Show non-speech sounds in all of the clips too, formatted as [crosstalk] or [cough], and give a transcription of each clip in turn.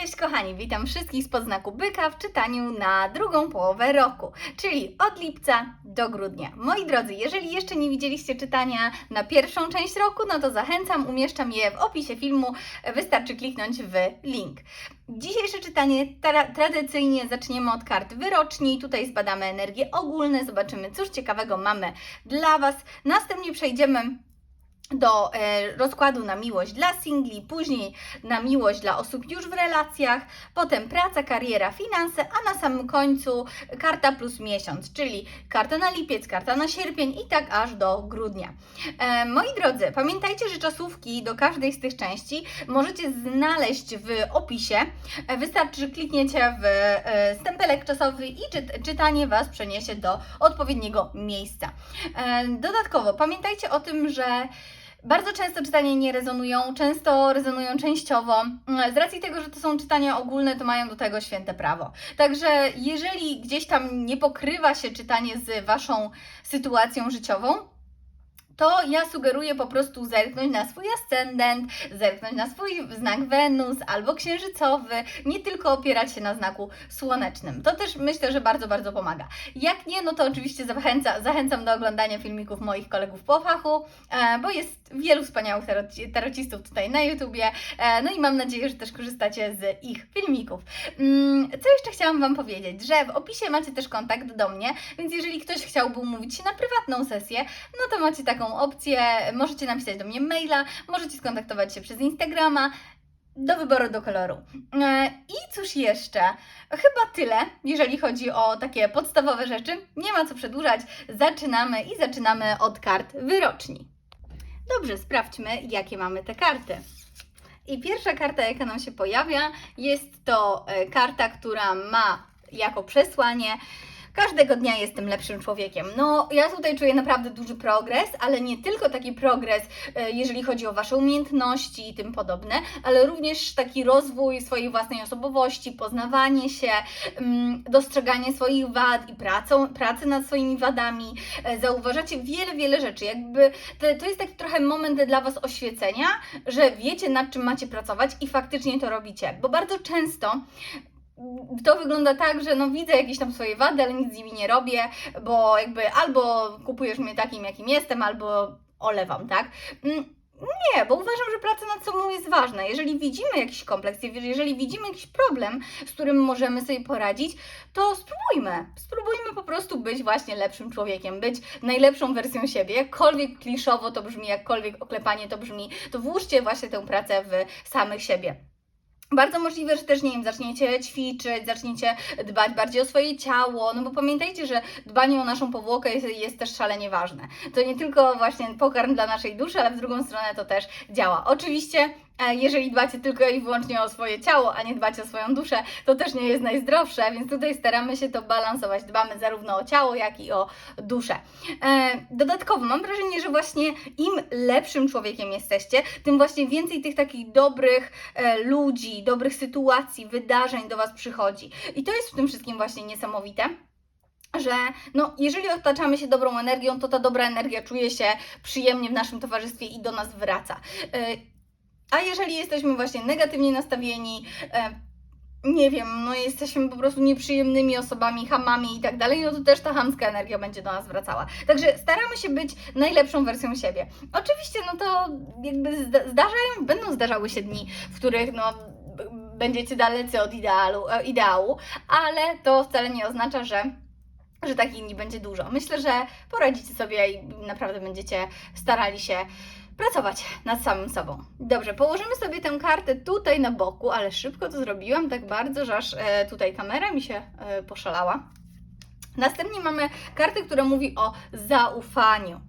Cześć kochani, witam wszystkich z podznaku byka w czytaniu na drugą połowę roku, czyli od lipca do grudnia. Moi drodzy, jeżeli jeszcze nie widzieliście czytania na pierwszą część roku, no to zachęcam, umieszczam je w opisie filmu, wystarczy kliknąć w link. Dzisiejsze czytanie tra- tradycyjnie zaczniemy od kart wyroczni, tutaj zbadamy energie ogólne, zobaczymy cóż ciekawego mamy dla Was, następnie przejdziemy do e, rozkładu na miłość dla singli, później na miłość dla osób już w relacjach, potem praca, kariera, finanse, a na samym końcu karta plus miesiąc, czyli karta na lipiec, karta na sierpień i tak aż do grudnia. E, moi drodzy, pamiętajcie, że czasówki do każdej z tych części możecie znaleźć w opisie. E, wystarczy, że klikniecie w e, stempelek czasowy i czyt, czytanie Was przeniesie do odpowiedniego miejsca. Dodatkowo pamiętajcie o tym, że bardzo często czytania nie rezonują, często rezonują częściowo. Z racji tego, że to są czytania ogólne, to mają do tego święte prawo. Także jeżeli gdzieś tam nie pokrywa się czytanie z Waszą sytuacją życiową, to ja sugeruję po prostu zerknąć na swój ascendent, zerknąć na swój znak Wenus albo księżycowy, nie tylko opierać się na znaku słonecznym. To też myślę, że bardzo, bardzo pomaga. Jak nie, no to oczywiście zachęca, zachęcam do oglądania filmików moich kolegów po fachu, e, bo jest wielu wspaniałych taroci- tarocistów tutaj na YouTubie, e, no i mam nadzieję, że też korzystacie z ich filmików. Mm, Co jeszcze chciałam Wam powiedzieć, że w opisie macie też kontakt do mnie, więc jeżeli ktoś chciałby umówić się na prywatną sesję, no to macie taką opcję, możecie napisać do mnie maila, możecie skontaktować się przez Instagrama, do wyboru do koloru. E, I cóż jeszcze? Chyba tyle, jeżeli chodzi o takie podstawowe rzeczy. Nie ma co przedłużać, zaczynamy i zaczynamy od kart wyroczni. Dobrze, sprawdźmy, jakie mamy te karty. I pierwsza karta, jaka nam się pojawia, jest to e, karta, która ma jako przesłanie Każdego dnia jestem lepszym człowiekiem. No, ja tutaj czuję naprawdę duży progres, ale nie tylko taki progres, e, jeżeli chodzi o Wasze umiejętności i tym podobne, ale również taki rozwój swojej własnej osobowości, poznawanie się, mm, dostrzeganie swoich wad i pracą, pracy nad swoimi wadami. E, Zauważacie wiele, wiele rzeczy. Jakby to jest taki trochę moment dla Was oświecenia, że wiecie nad czym macie pracować i faktycznie to robicie. Bo bardzo często to wygląda tak, że no widzę jakieś tam swoje wady, ale nic z nimi nie robię, bo jakby albo kupujesz mnie takim, jakim jestem, albo olewam, tak? Mm, Nie, bo uważam, że praca nad sobą jest ważna. Jeżeli widzimy jakiś kompleks, jeżeli widzimy jakiś problem, z którym możemy sobie poradzić, to spróbujmy. Spróbujmy po prostu być właśnie lepszym człowiekiem, być najlepszą wersją siebie. Jakkolwiek kliszowo to brzmi, jakkolwiek oklepanie to brzmi, to włóżcie właśnie tę pracę w samych siebie. Bardzo możliwe, że też, nie wiem, zaczniecie ćwiczyć, zaczniecie dbać bardziej o swoje ciało, no bo pamiętajcie, że dbanie o naszą powłokę jest, jest też szalenie ważne. To nie tylko właśnie pokarm dla naszej duszy, ale w drugą stronę to też działa. Oczywiście, jeżeli dbacie tylko i wyłącznie o swoje ciało, a nie dbacie o swoją duszę, to też nie jest najzdrowsze, więc tutaj staramy się to balansować. Dbamy zarówno o ciało, jak i o duszę. E, Dodatkowo mam wrażenie, że właśnie im lepszym człowiekiem jesteście, tym właśnie więcej tych takich dobrych e, ludzi, dobrych sytuacji, wydarzeń do Was przychodzi. I to jest w tym wszystkim właśnie niesamowite. Że no, jeżeli otaczamy się dobrą energią, to ta dobra energia czuje się przyjemnie w naszym towarzystwie i do nas wraca. A jeżeli jesteśmy właśnie negatywnie nastawieni, e, nie wiem, no jesteśmy po prostu nieprzyjemnymi osobami, hamami i tak dalej, no to też ta hamska energia będzie do nas wracała. Także staramy się być najlepszą wersją siebie. Oczywiście, no to jakby zda- zdarzają, będą zdarzały się dni, w których no będziecie dalecy od idealu, e, ideału, ale to wcale nie oznacza, że że takich dni będzie dużo. Myślę, że poradzicie sobie i naprawdę będziecie starali się pracować nad samym sobą. Dobrze, położymy sobie tę kartę tutaj na boku, ale szybko to zrobiłam, tak bardzo, że aż e, tutaj kamera mi się e, poszalała. Następnie mamy kartę, która mówi o zaufaniu.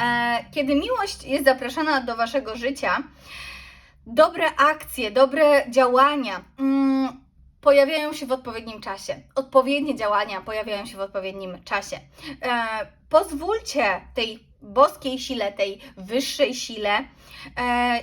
E, kiedy miłość jest zapraszana do waszego życia, dobre akcje, dobre działania mm, pojawiają się w odpowiednim czasie. Odpowiednie działania pojawiają się w odpowiednim czasie. Pozwólcie tej boskiej sile, tej wyższej sile, e,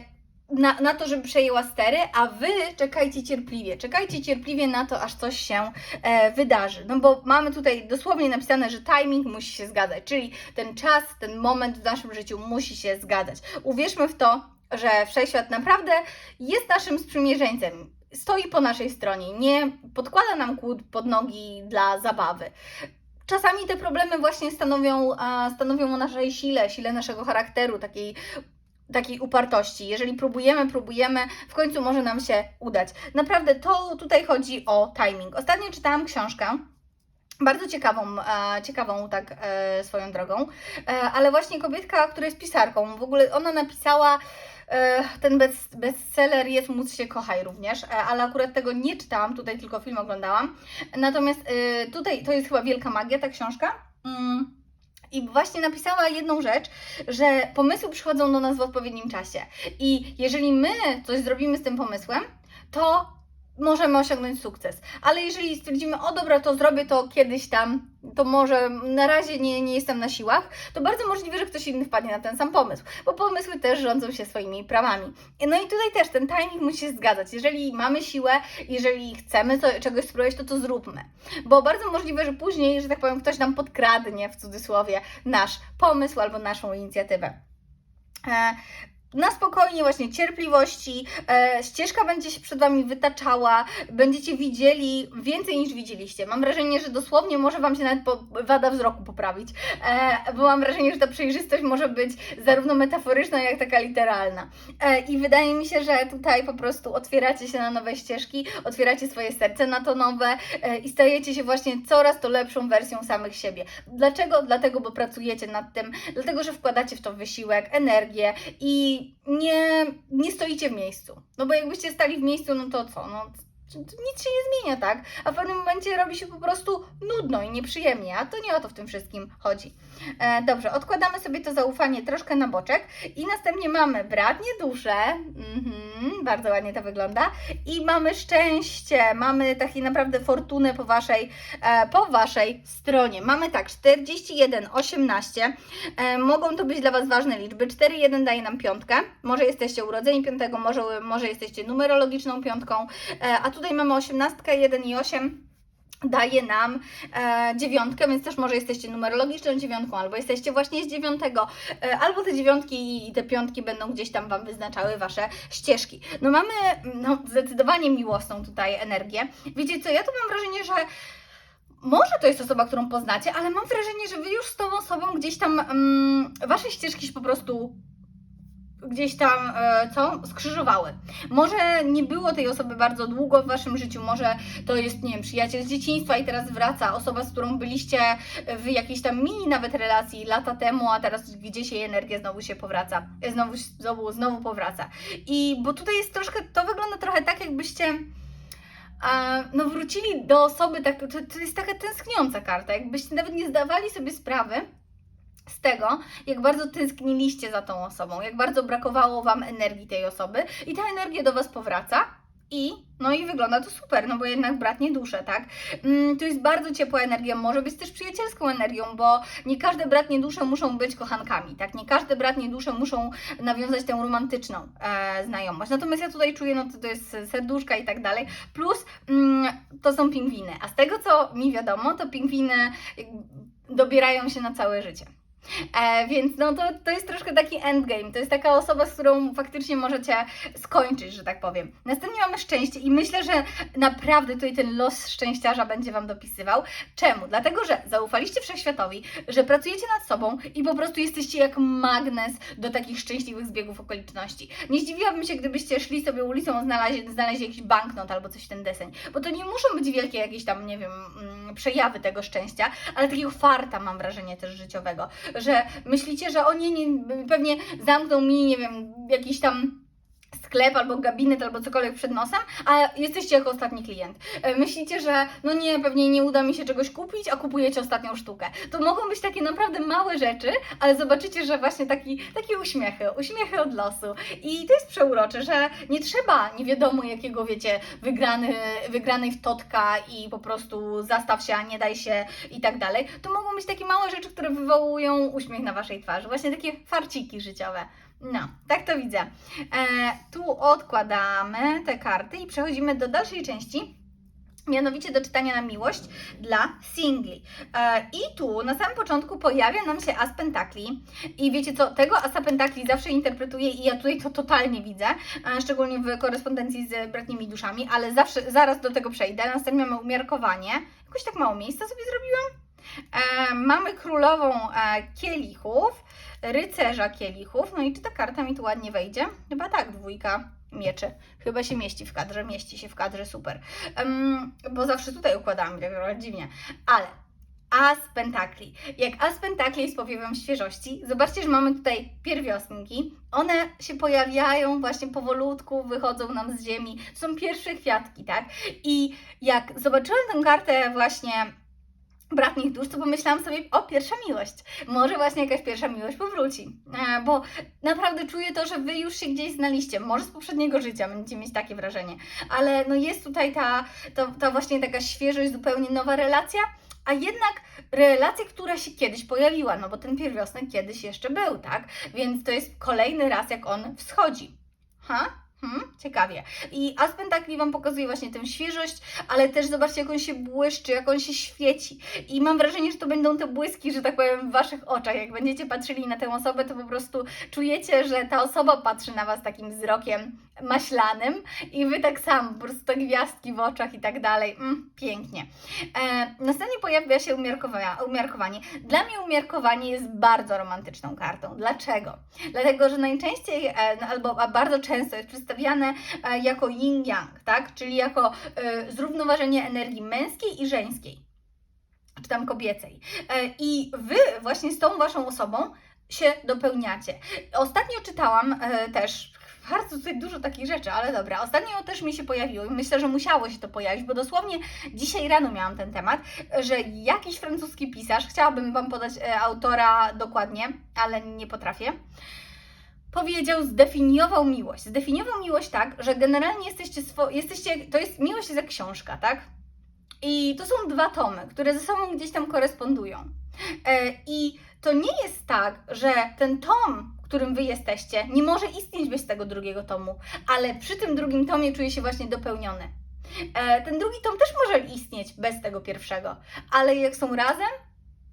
na, na to, żeby przejęła stery, a wy czekajcie cierpliwie. Czekajcie cierpliwie na to, aż coś się e, wydarzy. No bo mamy tutaj dosłownie napisane, że timing musi się zgadzać, czyli ten czas, ten moment w naszym życiu musi się zgadzać. Uwierzmy w to, że wszechświat naprawdę jest naszym sprzymierzeńcem. stoi po naszej stronie, nie podkłada nam kłód pod nogi dla zabawy. Czasami te problemy właśnie stanowią, stanowią o naszej sile, sile naszego charakteru, takiej takiej upartości. Jeżeli próbujemy, próbujemy, w końcu może nam się udać. Naprawdę to tutaj chodzi o timing. Ostatnio czytałam książkę. Bardzo ciekawą, ciekawą tak e, swoją drogą, e, ale właśnie kobietka, która jest pisarką, w ogóle ona napisała ten best, bestseller Jest móc się kochaj również, e, ale akurat tego nie czytałam, tutaj tylko film oglądałam. Natomiast e, tutaj to jest chyba wielka magia ta książka. Mm. I właśnie napisała jedną rzecz, że pomysły przychodzą do nas w odpowiednim czasie. I jeżeli my coś zrobimy z tym pomysłem, to możemy osiągnąć sukces. Ale jeżeli stwierdzimy, o dobra, to zrobię to kiedyś tam, to może na razie nie, nie jestem na siłach, to bardzo możliwe, że ktoś inny wpadnie na ten sam pomysł, bo pomysły też rządzą się swoimi prawami. No i tutaj też ten timing musi się zgadzać. Jeżeli mamy siłę, jeżeli chcemy co, czegoś spróbować, to to zróbmy. Bo bardzo możliwe, że później, że tak powiem, ktoś nam podkradnie w cudzysłowie nasz pomysł albo naszą inicjatywę. Na spokojnie, właśnie cierpliwości. E, ścieżka będzie się przed Wami wytaczała, będziecie widzieli więcej niż widzieliście. Mam wrażenie, że dosłownie może Wam się nawet po, wada wzroku poprawić, e, bo mam wrażenie, że ta przejrzystość może być zarówno metaforyczna, jak taka literalna. E, I wydaje mi się, że tutaj po prostu otwieracie się na nowe ścieżki, otwieracie swoje serce na to nowe e, i stajecie się właśnie coraz to lepszą wersją samych siebie. Dlaczego? Dlatego, bo pracujecie nad tym, dlatego, że wkładacie w to wysiłek, energię i nie, nie stoicie w miejscu. No bo jakbyście stali w miejscu, no to co? No, nic się nie zmienia, tak? A w pewnym momencie robi się po prostu nudno i nieprzyjemnie, a to nie o to w tym wszystkim chodzi. E, dobrze, odkładamy sobie to zaufanie troszkę na boczek i następnie mamy bratnie dusze, mhm, bardzo ładnie to wygląda, i mamy szczęście, mamy takie naprawdę fortunę po waszej, e, po waszej stronie. Mamy tak, 41, 18, e, mogą to być dla Was ważne liczby, 4, 1 daje nam piątkę, może jesteście urodzeni piątego, może, może jesteście numerologiczną piątką, e, a tutaj mamy 18, 1 i 8 daje nam e, dziewiątkę, więc też może jesteście numerologiczną dziewiątką, albo jesteście właśnie z dziewiątego, e, albo te dziewiątki i te piątki będą gdzieś tam Wam wyznaczały Wasze ścieżki. No mamy no, zdecydowanie miłosną tutaj energię. Wiecie co, ja tu mam wrażenie, że może to jest osoba, którą poznacie, ale mam wrażenie, że Wy już z tą osobą gdzieś tam mm, Wasze ścieżki się po prostu gdzieś tam, e, co, skrzyżowały. Może nie było tej osoby bardzo długo w Waszym życiu, może to jest, nie wiem, przyjaciel z dzieciństwa i teraz wraca, osoba, z którą byliście w jakiejś tam mini nawet relacji lata temu, a teraz gdzieś jej energia znowu się powraca, znowu, znowu, znowu powraca. I bo tutaj jest troszkę, to wygląda trochę tak, jakbyście no wrócili do osoby, tak, to, to jest taka tęskniąca karta, jakbyście nawet nie zdawali sobie sprawy, z tego, jak bardzo tęskniliście za tą osobą, jak bardzo brakowało Wam energii tej osoby i ta energia do Was powraca. I, no i wygląda to super, no bo jednak bratnie dusze, tak? Mm, to jest bardzo ciepła energia, może być też przyjacielską energią, bo nie każde bratnie dusze muszą być kochankami, tak? Nie każde bratnie dusze muszą nawiązać tę romantyczną e, znajomość. Natomiast ja tutaj czuję, no to, to jest serduszka i tak dalej. Plus mm, to są pingwiny, a z tego co mi wiadomo, to pingwiny dobierają się na całe życie. E, więc no to, to jest troszkę taki endgame. To jest taka osoba, z którą faktycznie możecie skończyć, że tak powiem. Następnie mamy szczęście i myślę, że naprawdę tutaj ten los szczęściarza będzie Wam dopisywał. Czemu? Dlatego, że zaufaliście wszechświatowi, że pracujecie nad sobą i po prostu jesteście jak magnes do takich szczęśliwych zbiegów okoliczności. Nie zdziwiłabym się, gdybyście szli sobie ulicą, znaleźli, znaleźli jakiś banknot albo coś w ten deseń, bo to nie muszą być wielkie jakieś tam, nie wiem, mm, przejawy tego szczęścia, ale takiego farta mam wrażenie też życiowego, że myślicie, że oni nie, pewnie zamkną mi, nie wiem, jakiś tam sklep albo gabinet albo cokolwiek przed nosem, a jesteście jako ostatni klient. E, Myślicie, że no nie, pewnie nie uda mi się czegoś kupić, a kupujecie ostatnią sztukę. To mogą być takie naprawdę małe rzeczy, ale zobaczycie, że właśnie taki, takie uśmiechy, uśmiechy od losu. I to jest przeurocze, że nie trzeba nie wiadomo jakiego, wiecie, wygrany, wygranej w totka i po prostu zastaw się, a nie daj się i tak dalej. To mogą być takie małe rzeczy, które wywołują uśmiech na Waszej twarzy. Właśnie takie farciki życiowe. No, tak to widzę. E, tu odkładamy te karty i przechodzimy do dalszej części. Mianowicie do czytania na miłość dla singli. E, I tu na samym początku pojawia nam się as pentakli. I wiecie co, tego asa pentakli zawsze interpretuję i ja tutaj to totalnie widzę, e, szczególnie w korespondencji z bratnimi duszami, ale zawsze, zaraz do tego przejdę. Następnie mamy umiarkowanie. Jakoś tak mało miejsca sobie zrobiłam. E, mamy królową e, kielichów, rycerza kielichów. No i czy ta karta mi tu ładnie wejdzie? Chyba tak, dwójka mieczy. Chyba się mieści w kadrze, mieści się w kadrze, super. Bo zawsze tutaj układałam, tak trochę dziwnie. Ale As Pentakli. Jak As Pentakli jest powiewem świeżości, zobaczcie, że mamy tutaj pierwiosnki. One się pojawiają właśnie powolutku, wychodzą nam z ziemi. To są pierwsze kwiatki, tak? I jak zobaczyłam tę kartę właśnie bratnich dusz, to pomyślałam sobie, o, pierwsza miłość. Może właśnie jakaś pierwsza miłość powróci. E, bo naprawdę czuję to, że Wy już się gdzieś znaliście. Może z poprzedniego życia będziecie mieć takie wrażenie. Ale no jest tutaj ta, ta, ta właśnie taka świeżość, zupełnie nowa relacja, a jednak relacja, która się kiedyś pojawiła, no bo ten pierwiosnek kiedyś jeszcze był, tak? Więc to jest kolejny raz, jak on wschodzi. Ha? Hmm, ciekawie. I As Pentakli Wam pokazuje właśnie tę świeżość, ale też zobaczcie, jak on się błyszczy, jak on się świeci. I mam wrażenie, że to będą te błyski, że tak powiem, w Waszych oczach. Jak będziecie patrzyli na tę osobę, to po prostu czujecie, że ta osoba patrzy na Was takim wzrokiem maślanym i Wy tak samo, po prostu te gwiazdki w oczach i tak dalej. Mm, pięknie. E, następnie pojawia się umiarkowanie. Dla mnie umiarkowanie jest bardzo romantyczną kartą. Dlaczego? Dlatego, że najczęściej, e, no, albo a bardzo często jest przedstawiane e, jako yin-yang, tak? Czyli jako e, zrównoważenie energii męskiej i żeńskiej, czy tam kobiecej. E, I Wy właśnie z tą Waszą osobą się dopełniacie. Ostatnio czytałam też bardzo tutaj dużo takich rzeczy, ale dobra. Ostatnio też mi się pojawiło i myślę, że musiało się to pojawić, bo dosłownie dzisiaj rano miałam ten temat, że jakiś francuski pisarz, chciałabym Wam podać autora dokładnie, ale nie potrafię, powiedział, zdefiniował miłość. Zdefiniował miłość tak, że generalnie jesteście, swo- jesteście to jest, miłość jest jak książka, tak? I to są dwa tomy, które ze sobą gdzieś tam korespondują. E, I to nie jest tak, że ten tom, którym wy jesteście, nie może istnieć bez tego drugiego tomu, ale przy tym drugim tomie czuje się właśnie dopełniony. E, ten drugi tom też może istnieć bez tego pierwszego, ale jak są razem,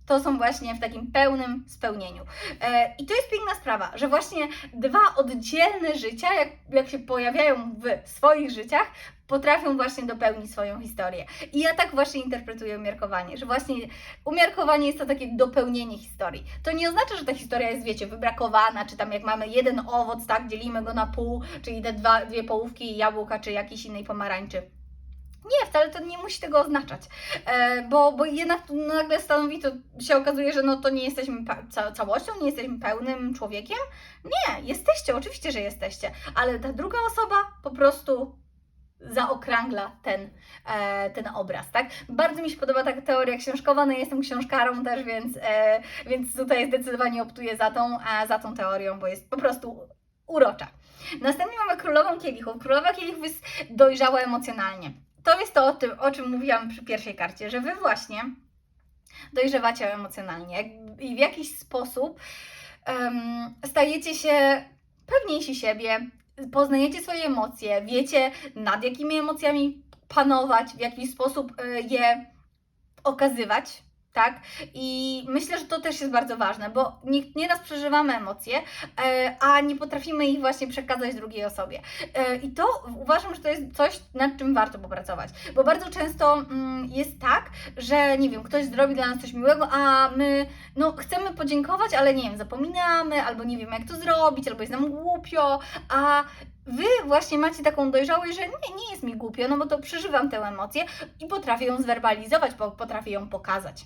to są właśnie w takim pełnym spełnieniu. E, I to jest piękna sprawa, że właśnie dwa oddzielne życia, jak, jak się pojawiają w swoich życiach, potrafią właśnie dopełnić swoją historię. I ja tak właśnie interpretuję umiarkowanie, że właśnie umiarkowanie jest to takie dopełnienie historii. To nie oznacza, że ta historia jest, wiecie, wybrakowana, czy tam jak mamy jeden owoc, tak, dzielimy go na pół, czyli te dwa, dwie połówki jabłka, czy jakiejś innej pomarańczy. Nie, wcale to nie musi tego oznaczać, e, bo, bo jednak nagle stanowi to, się okazuje, że no to nie jesteśmy całością, nie jesteśmy pełnym człowiekiem. Nie, jesteście, oczywiście, że jesteście, ale ta druga osoba po prostu zaokrągla ten, e, ten obraz, tak? Bardzo mi się podoba taka teoria książkowa, no ja jestem książkarą też, więc, e, więc tutaj zdecydowanie optuję za tą, e, za tą teorią, bo jest po prostu urocza. Następnie mamy królową kielichów. Królowa kielichów jest dojrzała emocjonalnie. To jest to, o, tym, o czym mówiłam przy pierwszej karcie, że Wy właśnie dojrzewacie emocjonalnie i w jakiś sposób em, stajecie się pewniejsi siebie, poznajecie swoje emocje, wiecie nad jakimi emocjami panować, w jaki sposób e, je okazywać. Tak? I myślę, że to też jest bardzo ważne, bo nie- nieraz przeżywamy emocje, e, a nie potrafimy ich właśnie przekazać drugiej osobie. E, I to uważam, że to jest coś, nad czym warto popracować, bo bardzo często mm, jest tak, że nie wiem, ktoś zrobi dla nas coś miłego, a my no, chcemy podziękować, ale nie wiem, zapominamy, albo nie wiem, jak to zrobić, albo jest nam głupio, a Wy właśnie macie taką dojrzałość, że nie, nie jest mi głupio, no bo to przeżywam tę emocję i potrafię ją zwerbalizować, potrafię ją pokazać.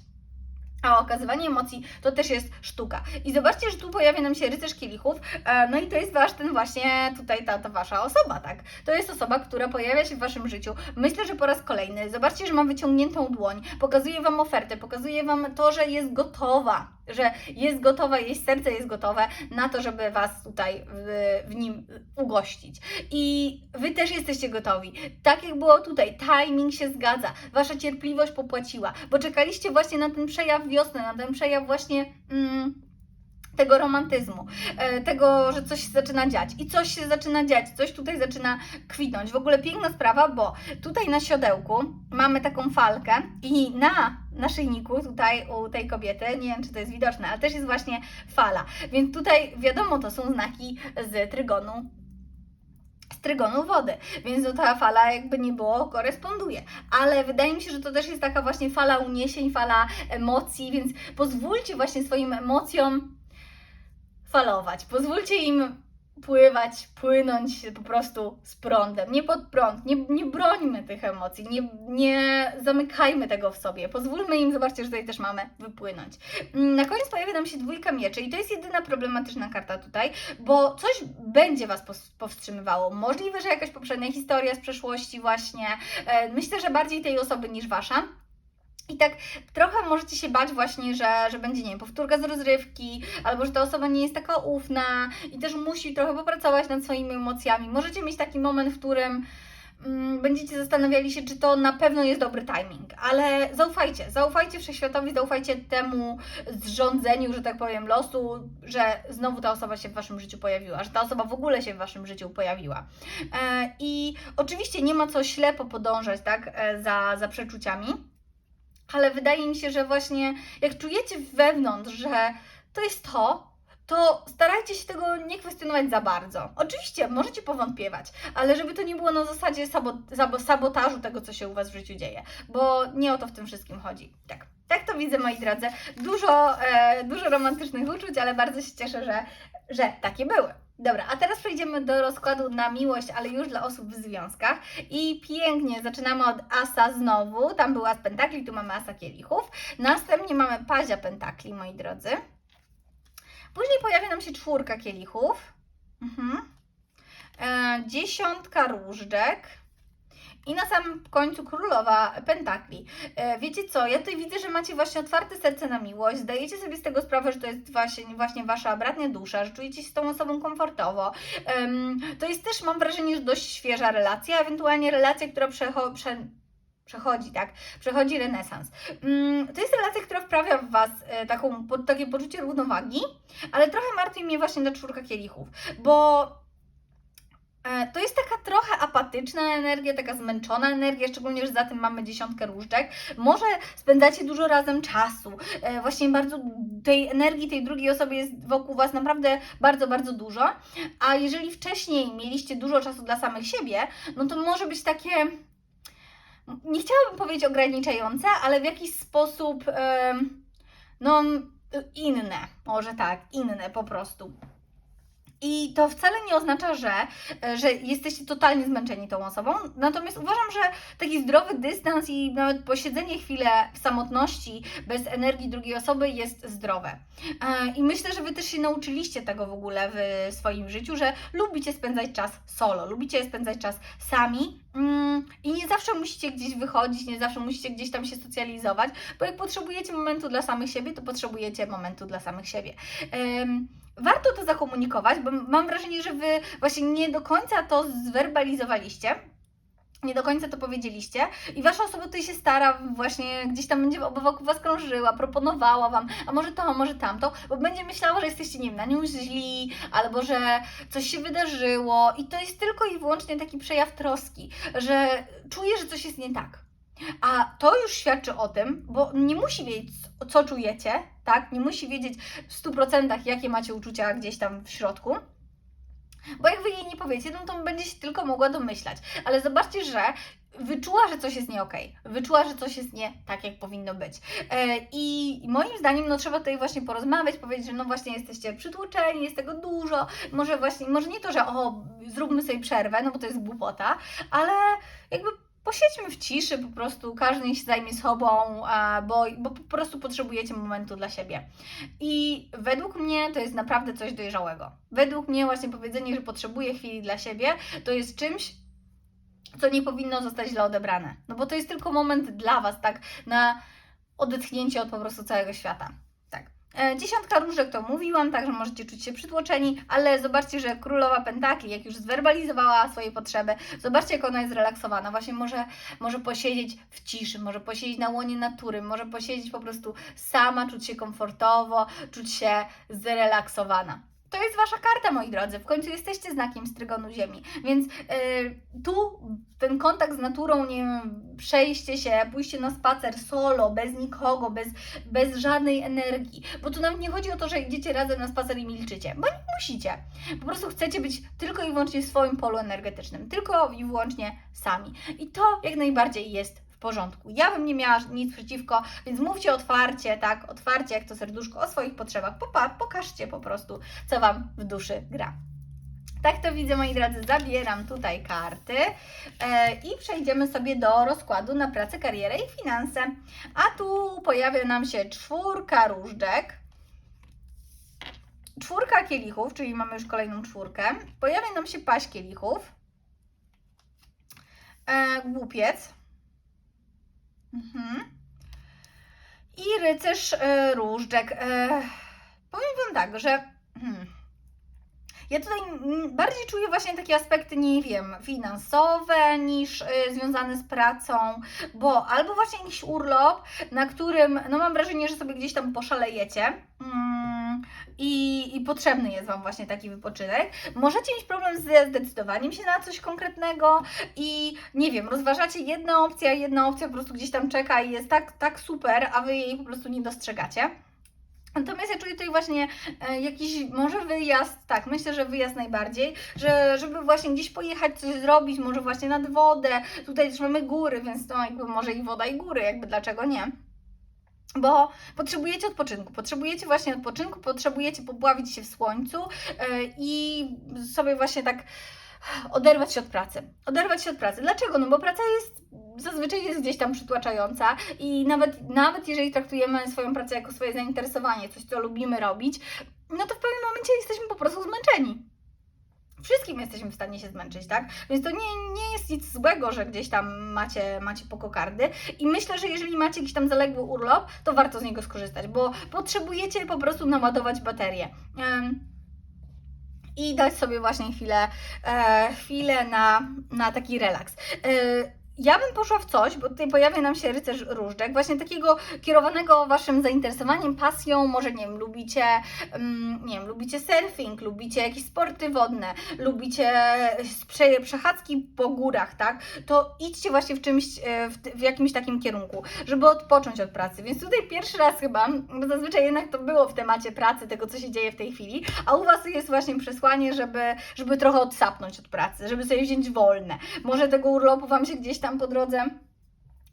A okazywanie emocji to też jest sztuka. I zobaczcie, że tu pojawia nam się rycerz kielichów, e, no i to jest wasz ten właśnie tutaj ta, ta wasza osoba, tak? To jest osoba, która pojawia się w waszym życiu. Myślę, że po raz kolejny. Zobaczcie, że ma wyciągniętą dłoń, pokazuje wam ofertę, pokazuje wam to, że jest gotowa, że jest gotowa, jej serce jest gotowe na to, żeby was tutaj w, w nim ugościć. I wy też jesteście gotowi. Tak jak było tutaj, timing się zgadza, wasza cierpliwość popłaciła, bo czekaliście właśnie na ten przejaw wiosny, na ten przejaw właśnie mm, tego romantyzmu, e, tego, że coś się zaczyna dziać i coś się zaczyna dziać, coś tutaj zaczyna kwitnąć. W ogóle piękna sprawa, bo tutaj na siodełku mamy taką falkę i na naszyjniku tutaj u tej kobiety, nie wiem czy to jest widoczne, ale też jest właśnie fala. Więc tutaj wiadomo, to są znaki z trygonu z trygonu wody, więc no ta fala jakby nie było koresponduje, ale wydaje mi się, że to też jest taka właśnie fala uniesień, fala emocji, więc pozwólcie właśnie swoim emocjom falować, pozwólcie im pływać, płynąć po prostu z prądem, nie pod prąd, nie, nie brońmy tych emocji, nie, nie zamykajmy tego w sobie, pozwólmy im, zobaczcie, że tutaj też mamy wypłynąć. Mm, Na koniec pojawia nam się dwójka mieczy i to jest jedyna problematyczna karta tutaj, bo coś będzie Was powstrzymywało. Możliwe, że jakaś poprzednia historia z przeszłości właśnie, e, myślę, że bardziej tej osoby niż Wasza. I tak trochę możecie się bać właśnie, że, że będzie, nie wiem, powtórka z rozrywki, albo że ta osoba nie jest taka ufna i też musi trochę popracować nad swoimi emocjami. Możecie mieć taki moment, w którym mm, będziecie zastanawiali się, czy to na pewno jest dobry timing, ale zaufajcie, zaufajcie wszechświatowi, zaufajcie temu zrządzeniu, że tak powiem, losu, że znowu ta osoba się w Waszym życiu pojawiła, że ta osoba w ogóle się w Waszym życiu pojawiła. E, I oczywiście nie ma co ślepo podążać, tak, e, za, za przeczuciami, ale wydaje mi się, że właśnie jak czujecie wewnątrz, że to jest to, to starajcie się tego nie kwestionować za bardzo. Oczywiście możecie powątpiewać, ale żeby to nie było na zasadzie sabo- sabo- sabotażu tego, co się u Was w życiu dzieje, bo nie o to w tym wszystkim chodzi. Tak. Tak to widzę, moi drodzy. Dużo, e, dużo romantycznych uczuć, ale bardzo się cieszę, że, że takie były. Dobra, a teraz przejdziemy do rozkładu na miłość, ale już dla osób w związkach. I pięknie zaczynamy od asa znowu. Tam był as pentakli, tu mamy asa kielichów. Następnie mamy pazia pentakli, moi drodzy. Później pojawia nam się czwórka kielichów. Mhm. E, dziesiątka różdżek. I na samym końcu królowa pentakli. E, wiecie co, ja tutaj widzę, że macie właśnie otwarte serce na miłość, zdajecie sobie z tego sprawę, że to jest właśnie, właśnie wasza bratnia dusza, że czujecie się z tą osobą komfortowo. To jest też, mam wrażenie, że dość świeża relacja, ewentualnie relacja, która przecho- prze przechodzi, tak? Przechodzi renesans. Mm, To jest relacja, która wprawia w Was e, taką, takie poczucie równowagi, ale trochę martwi mnie właśnie ta czwórka kielichów, bo to jest taka trochę apatyczna energia, taka zmęczona energia, szczególnie, że za tym mamy dziesiątkę różdżek. Może spędzacie dużo razem czasu. E, Właśnie bardzo tej energii tej drugiej osoby jest wokół Was naprawdę bardzo, bardzo dużo. A jeżeli wcześniej mieliście dużo czasu dla samych siebie, no to może być takie nie chciałabym powiedzieć ograniczające, ale w jakiś sposób no inne, może tak, inne po prostu. I to wcale nie oznacza, że, że jesteście totalnie zmęczeni tą osobą. Natomiast uważam, że taki zdrowy dystans i nawet posiedzenie chwilę w samotności bez energii drugiej osoby jest zdrowe. E, I myślę, że Wy też się nauczyliście tego w ogóle w swoim życiu, że lubicie spędzać czas solo, lubicie spędzać czas sami mm, i nie zawsze musicie gdzieś wychodzić, nie zawsze musicie gdzieś tam się socjalizować, bo jak potrzebujecie momentu dla samych siebie, to potrzebujecie momentu dla samych siebie. Warto to zakomunikować, bo mam wrażenie, że Wy właśnie nie do końca to zwerbalizowaliście. Nie do końca to powiedzieliście i wasza osoba tutaj się stara, właśnie gdzieś tam będzie wokół was krążyła, proponowała wam, a może to, a może tamto, bo będzie myślała, że jesteście, nie wiem, na nią źli, albo że coś się wydarzyło i to jest tylko i wyłącznie taki przejaw troski, że czuje, że coś jest nie tak. A to już świadczy o tym, bo nie musi wiedzieć, co- czujecie, tak? Nie musi wiedzieć w 100% jakie macie uczucia gdzieś tam w środku. Bo jak wy jej nie powiecie, no to będzie się tylko mogła domyślać. Ale zobaczcie, że wyczuła, że coś jest nie okej. Wyczuła, że coś jest nie tak, jak powinno być. E, I moim zdaniem, no trzeba tutaj właśnie porozmawiać, powiedzieć, że no właśnie jesteście przytłoczeni, jest tego dużo. Może właśnie, może nie to, że o, zróbmy sobie przerwę, no bo to jest głupota, ale jakby posiedźmy w ciszy, po prostu każdy się zajmie sobą, bo, bo po prostu potrzebujecie momentu dla siebie. I według mnie to jest naprawdę coś dojrzałego. Według mnie właśnie powiedzenie, że potrzebuję chwili dla siebie, to jest czymś, co nie powinno zostać źle odebrane. No bo to jest tylko moment dla Was, tak, na odetchnięcie od po prostu całego świata. E, Dziesiątka różek to mówiłam, także możecie czuć się przytłoczeni, ale zobaczcie, że królowa pentakli, jak już zwerbalizowała swoje potrzeby, zobaczcie, jak ona jest zrelaksowana. Właśnie może, może posiedzieć w ciszy, może posiedzieć na łonie natury, może posiedzieć po prostu sama, czuć się komfortowo, czuć się zrelaksowana. To jest Wasza karta, moi drodzy. W końcu jesteście znakiem strygonu Ziemi. Więc yy, tu ten kontakt z naturą, nie wiem, przejście się, pójście na spacer solo, bez nikogo, bez, bez żadnej energii. Bo tu nawet nie chodzi o to, że idziecie razem na spacer i milczycie, bo nie musicie. Po prostu chcecie być tylko i wyłącznie w swoim polu energetycznym, tylko i wyłącznie sami. I to jak najbardziej jest w porządku. Ja bym nie miała nic przeciwko, więc mówcie otwarcie, tak, otwarcie jak to serduszko o swoich potrzebach. Popa, pokażcie po prostu, co Wam w duszy gra. Tak to widzę, moi drodzy, zabieram tutaj karty e, i przejdziemy sobie do rozkładu na pracę, karierę i finanse. A tu pojawia nam się czwórka różdżek, czwórka kielichów, czyli mamy już kolejną czwórkę. Pojawia nam się paść kielichów, e, głupiec mhm. i rycerz e, różdżek. E, powiem Wam tak, że... Hmm, ja tutaj bardziej czuję właśnie takie aspekty, nie wiem, finansowe niż y, związane z pracą, bo albo właśnie jakiś urlop, na którym, no mam wrażenie, że sobie gdzieś tam poszalejecie. Mm, i, I potrzebny jest Wam właśnie taki wypoczynek. Możecie mieć problem ze zdecydowaniem się na coś konkretnego i nie wiem, rozważacie jedną opcję, a jedna opcja po prostu gdzieś tam czeka i jest tak, tak super, a Wy jej po prostu nie dostrzegacie. Natomiast ja czuję tutaj właśnie e, jakiś może wyjazd, tak, myślę, że wyjazd najbardziej, że żeby właśnie gdzieś pojechać, coś zrobić, może właśnie nad wodę, tutaj też mamy góry, więc to jakby może i woda i góry, jakby dlaczego nie. Bo potrzebujecie odpoczynku, potrzebujecie właśnie odpoczynku, potrzebujecie pobławić się w słońcu e, i sobie właśnie tak oderwać się od pracy. Oderwać się od pracy. Dlaczego? No bo praca jest zazwyczaj jest gdzieś tam przytłaczająca i nawet, nawet jeżeli traktujemy swoją pracę jako swoje zainteresowanie, coś co lubimy robić, no to w pewnym momencie jesteśmy po prostu zmęczeni. Wszystkim jesteśmy w stanie się zmęczyć, tak? Więc to nie, nie jest nic złego, że gdzieś tam macie, macie pokokardy. I myślę, że jeżeli macie jakiś tam zaległy urlop, to warto z niego skorzystać, bo potrzebujecie po prostu naładować baterię. Um, i dać sobie właśnie chwilę, e, chwilę na, na taki relaks. E, ja bym poszła w coś, bo tutaj pojawia nam się rycerz różdżek, właśnie takiego kierowanego waszym zainteresowaniem, pasją, może nie wiem, lubicie, um, nie wiem, lubicie surfing, lubicie jakieś sporty wodne, lubicie prze, przechadzki po górach, tak? To idźcie właśnie w czymś, e, w, w jakimś takim kierunku, żeby odpocząć od pracy. Więc tutaj pierwszy raz chyba, bo zazwyczaj jednak to było w temacie pracy, tego co się dzieje w tej chwili, a u was jest właśnie przesłanie, żeby, żeby trochę odsapnąć od pracy, żeby sobie wziąć wolne. Może tego urlopu wam się gdzieś tam po drodze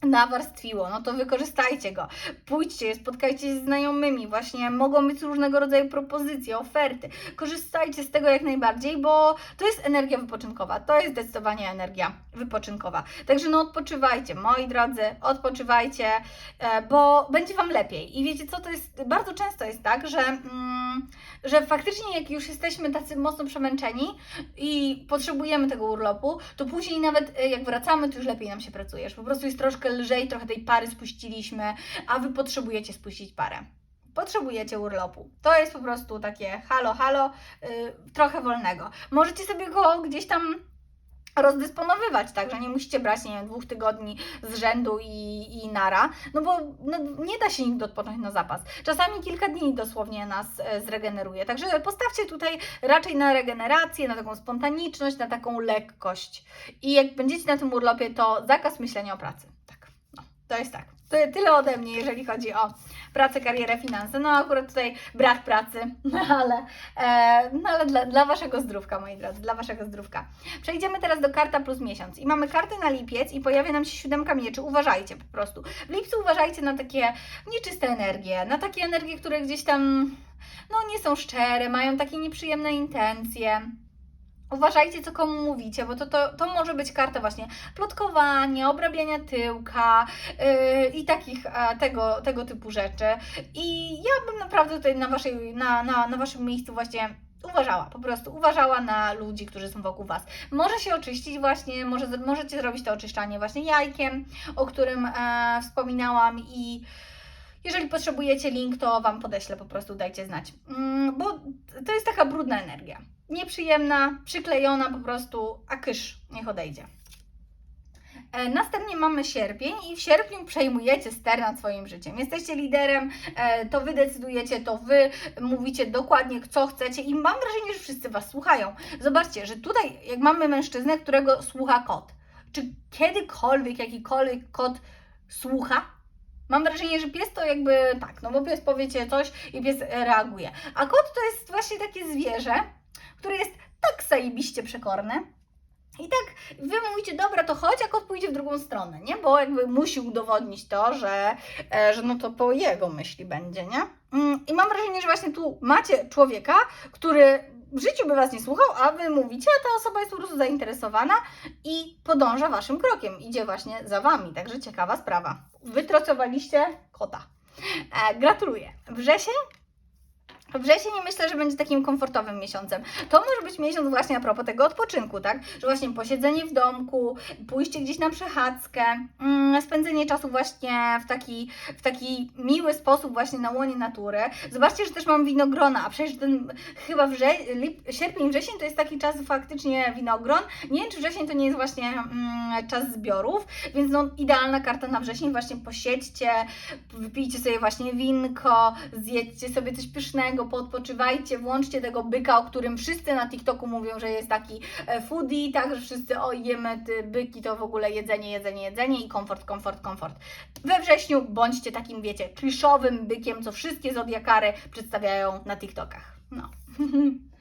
nawarstwiło, no to wykorzystajcie go. Pójdźcie, spotkajcie się z znajomymi, właśnie mogą być różnego rodzaju propozycje, oferty. Korzystajcie z tego jak najbardziej, bo to jest energia wypoczynkowa, to jest zdecydowanie energia wypoczynkowa. Także no odpoczywajcie, moi drodzy, odpoczywajcie, e, bo będzie Wam lepiej. I wiecie co, to jest, bardzo często jest tak, że, mm, że faktycznie jak już jesteśmy tacy mocno przemęczeni i potrzebujemy tego urlopu, to później nawet e, jak wracamy, to już lepiej nam się pracuje, po prostu jest troszkę lżej, trochę tej pary spuściliśmy, a Wy potrzebujecie spuścić parę. Potrzebujecie urlopu. To jest po prostu takie halo, halo, yy, trochę wolnego. Możecie sobie go gdzieś tam rozdysponowywać, tak, że nie musicie brać, nie wiem, dwóch tygodni z rzędu i, i nara, no bo no, nie da się nigdy odpocząć na zapas. Czasami kilka dni dosłownie nas e, zregeneruje, także postawcie tutaj raczej na regenerację, na taką spontaniczność, na taką lekkość i jak będziecie na tym urlopie, to zakaz myślenia o pracy. To jest tak. To tyle ode mnie, jeżeli chodzi o pracę, karierę, finanse. No akurat tutaj brak pracy, no [laughs] ale, e, no ale dla, dla Waszego zdrówka, moi drodzy, dla Waszego zdrówka. Przejdziemy teraz do karta plus miesiąc i mamy kartę na lipiec i pojawia nam się siódemka mieczy. Uważajcie po prostu. W lipcu uważajcie na takie nieczyste energie, na takie energie, które gdzieś tam no nie są szczere, mają takie nieprzyjemne intencje. Uważajcie, co komu mówicie, bo to, to, to może być karta właśnie plotkowania, obrabiania tyłka yy, i takich e, tego, tego typu rzeczy. I ja bym naprawdę tutaj na, waszej, na, na, na waszym miejscu właśnie uważała, po prostu uważała na ludzi, którzy są wokół Was. Może się oczyścić właśnie, może, możecie zrobić to oczyszczanie właśnie jajkiem, o którym e, wspominałam i Jeżeli potrzebujecie link, to Wam podeślę, po prostu dajcie znać. Mm, bo to jest taka brudna energia. Nieprzyjemna, przyklejona po prostu, a kysz, niech odejdzie. E, Następnie mamy sierpień i w sierpniu przejmujecie ster nad swoim życiem. Jesteście liderem, e, to wy decydujecie, to wy mówicie dokładnie, co chcecie i mam wrażenie, że wszyscy was słuchają. Zobaczcie, że tutaj, jak mamy mężczyznę, którego słucha kot, czy kiedykolwiek jakikolwiek kot słucha? Mam wrażenie, że pies to jakby tak, no bo pies powiecie coś i pies reaguje. A kot to jest właśnie takie zwierzę, które jest tak zajebiście przekorne, i tak wy mówicie, dobra, to chodź, a kot pójdzie w drugą stronę, nie? Bo jakby musi udowodnić to, że, e, że no to po jego myśli będzie, nie? Mm, I mam wrażenie, że właśnie tu macie człowieka, który w życiu by was nie słuchał, a wy mówicie, a ta osoba jest po prostu zainteresowana i podąża waszym krokiem, idzie właśnie za wami, także ciekawa sprawa. Wytrocowaliście kota. E, gratuluję. Wrzesień Wrzesień myślę, że będzie takim komfortowym miesiącem. To może być miesiąc właśnie a propos tego odpoczynku, tak? Że właśnie posiedzenie w domku, pójście gdzieś na przechadzkę, mm, spędzenie czasu właśnie w taki, w taki miły sposób właśnie na łonie natury. Zobaczcie, że też mam winogrona, a przecież ten chyba wrze, lip, sierpień, wrzesień to jest taki czas faktycznie winogron. Nie wiem, czy wrzesień to nie jest właśnie mm, czas zbiorów, więc no idealna karta na wrzesień, właśnie posiedźcie, wypijcie sobie właśnie winko, zjedźcie sobie coś pysznego, podpoczywajcie, włączcie tego byka, o którym wszyscy na TikToku mówią, że jest taki e, foodie, tak, że wszyscy o jemy ty, byki, to w ogóle jedzenie, jedzenie, jedzenie i komfort, komfort, komfort. We wrześniu bądźcie takim, wiecie, kliszowym bykiem, co wszystkie zodiakary przedstawiają na TikTokach. No. [laughs]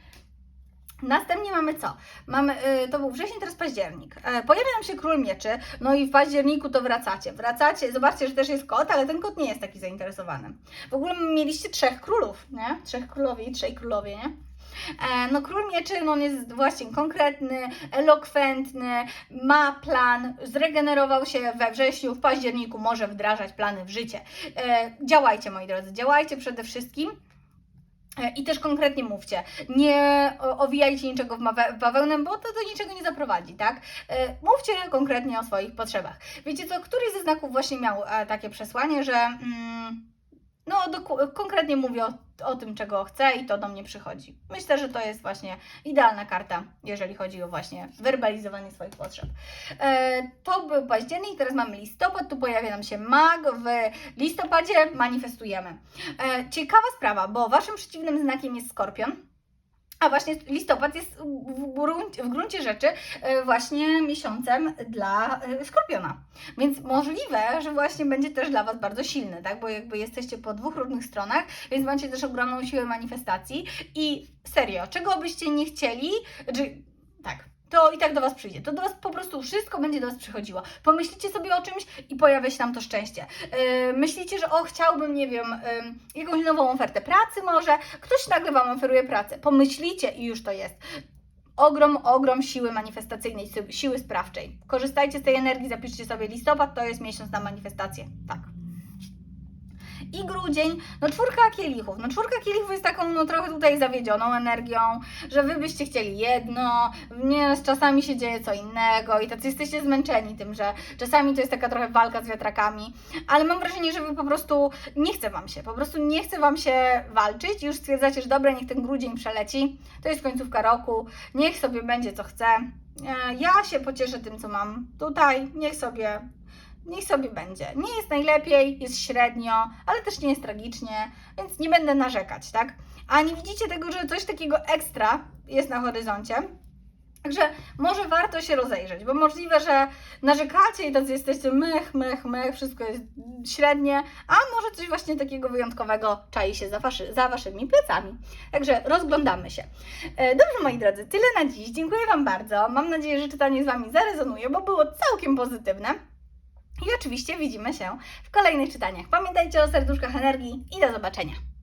Następnie mamy co? Mamy, y, to był wrzesień, teraz październik. E, pojawia nam się król mieczy, no i w październiku to wracacie. Wracacie, zobaczcie, że też jest kot, ale ten kot nie jest taki zainteresowany. W ogóle mieliście trzech królów, nie? Trzech królowi trzej królowie, nie? E, No król mieczy, no on jest właśnie konkretny, elokwentny, ma plan, zregenerował się we wrześniu, w październiku może wdrażać plany w życie. E, Działajcie moi drodzy, działajcie przede wszystkim. E, I też konkretnie mówcie, nie owijajcie niczego w bawełnę, bo to do niczego nie zaprowadzi, tak? E, Mówcie konkretnie o swoich potrzebach. Wiecie co, któryś ze znaków właśnie miał e, takie przesłanie, że mm, no konkretnie mówię o, o tym, czego chcę i to do mnie przychodzi. Myślę, że to jest właśnie idealna karta, jeżeli chodzi o właśnie werbalizowanie swoich potrzeb. E, to był październik, teraz mamy listopad, tu pojawia nam się mag, w listopadzie manifestujemy. E, ciekawa sprawa, bo waszym przeciwnym znakiem jest skorpion. A właśnie listopad jest w, gruncie, w gruncie rzeczy e, właśnie miesiącem dla e, skorpiona. Więc możliwe, że właśnie będzie też dla Was bardzo silny, tak? Bo jakby jesteście po dwóch różnych stronach, więc macie też ogromną siłę manifestacji i serio, czego byście nie chcieli, czy tak, to i tak do Was przyjdzie. To do Was po prostu wszystko będzie do Was przychodziło. Pomyślicie sobie o czymś i pojawia się tam to szczęście. Yy, myślicie, że o, chciałbym, nie wiem, yy, jakąś nową ofertę pracy może, ktoś nagle Wam oferuje pracę. Pomyślicie i już to jest. Ogrom, ogrom siły manifestacyjnej, si- siły sprawczej. Korzystajcie z tej energii, zapiszcie sobie listopad, to jest miesiąc na manifestację. Tak. I grudzień, no czwórka kielichów. No czwórka kielichów jest taką no trochę tutaj zawiedzioną energią, że wy byście chcieli jedno, nie, z czasami się dzieje co innego i tacy jesteście zmęczeni tym, że czasami to jest taka trochę walka z wiatrakami, ale mam wrażenie, że wy po prostu nie chce wam się, po prostu nie chce wam się walczyć. Już stwierdzacie, że dobra, niech ten grudzień przeleci, to jest końcówka roku, niech sobie będzie co chce. E, Ja się pocieszę tym, co mam tutaj, niech sobie niech sobie będzie. Nie jest najlepiej, jest średnio, ale też nie jest tragicznie, więc nie będę narzekać, tak? A nie widzicie tego, że coś takiego ekstra jest na horyzoncie? Także może warto się rozejrzeć, bo możliwe, że narzekacie i tacy jesteście mech, mech, mech, wszystko jest średnie, a może coś właśnie takiego wyjątkowego czai się za, waszy, za waszymi plecami. Także rozglądamy się. E, Dobrze, moi drodzy, tyle na dziś. Dziękuję Wam bardzo. Mam nadzieję, że czytanie z Wami zarezonuje, bo było całkiem pozytywne. I oczywiście widzimy się w kolejnych czytaniach. Pamiętajcie o serduszkach energii i do zobaczenia.